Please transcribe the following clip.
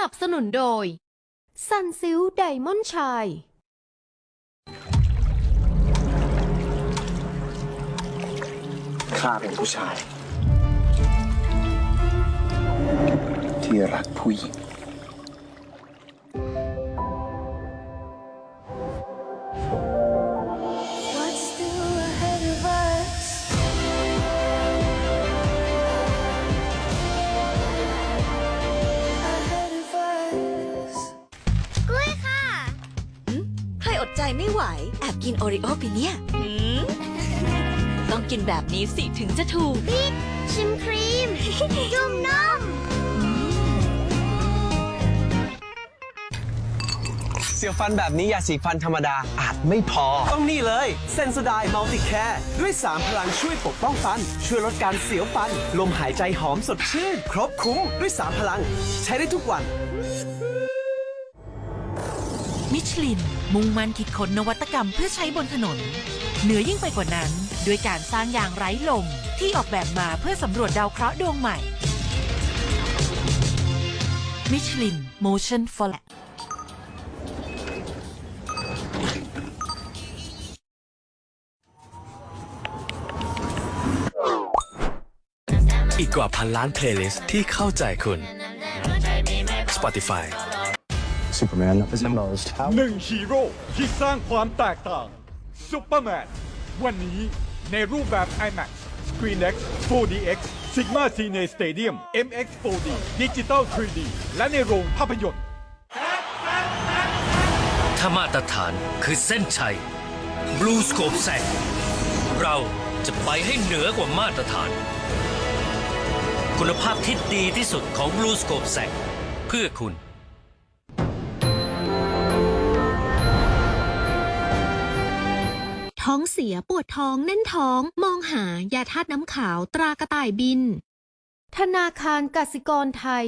นับสนุนโดยซันซิลไดมอนชายข้าเป็นผู้ชาย ที่รักผู้หญิง ดใจไม่ไหว แอบกินโอริโอไปเนี่ยหืมต้องกินแบบนี้สิถึงจะถูก บิ๊กชิมครีม จุ่มนม เสียวฟันแบบนี้ยาสีฟันธรรมดาอาจไม่พอ ต้องนี่เลยเซนสไดมัลติแคร์ด้วย 3 พลังช่วยปกป้องฟัน ช่วยลดการเสียวฟัน ลมหายใจหอมสดชื่น ครบคุ้มด้วย 3 พลัง ใช้ได้ทุกวัน มิชลิน มุ่งมั่นคิดค้นนวัตกรรมเพื่อใช้บนถนน เหนือยิ่งไปกว่านั้น ด้วยการสร้างยางไร้ลม ที่ออกแบบมาเพื่อสำรวจดาวเคราะห์ดวงใหม่มิชลิน Motion for Life อีกกว่าพันล้านเพลย์ลิสต์ที่เข้าใจคุณ Spotify Superman is the most หนึ่งฮีโร่ที่สร้างความแตกต่างซูเปอร์แมนวันนี้ในรูปแบบ IMAX ScreenX 4DX Sigma Cine Stadium MX 4D Digital 3D และในโรงภาพยนตร์ ถ้ามาตรฐานคือเส้นชัย Blue Scope แซงเราจะไปให้เหนือกว่ามาตรฐาน คุณภาพที่ดีที่สุดของ Blue Scope แซงเพื่อคุณ องเสียปวดท้องแน่นท้อง มองหายาธาตุน้ำขาวตรากระต่ายบิน ธนาคารกสิกรไทย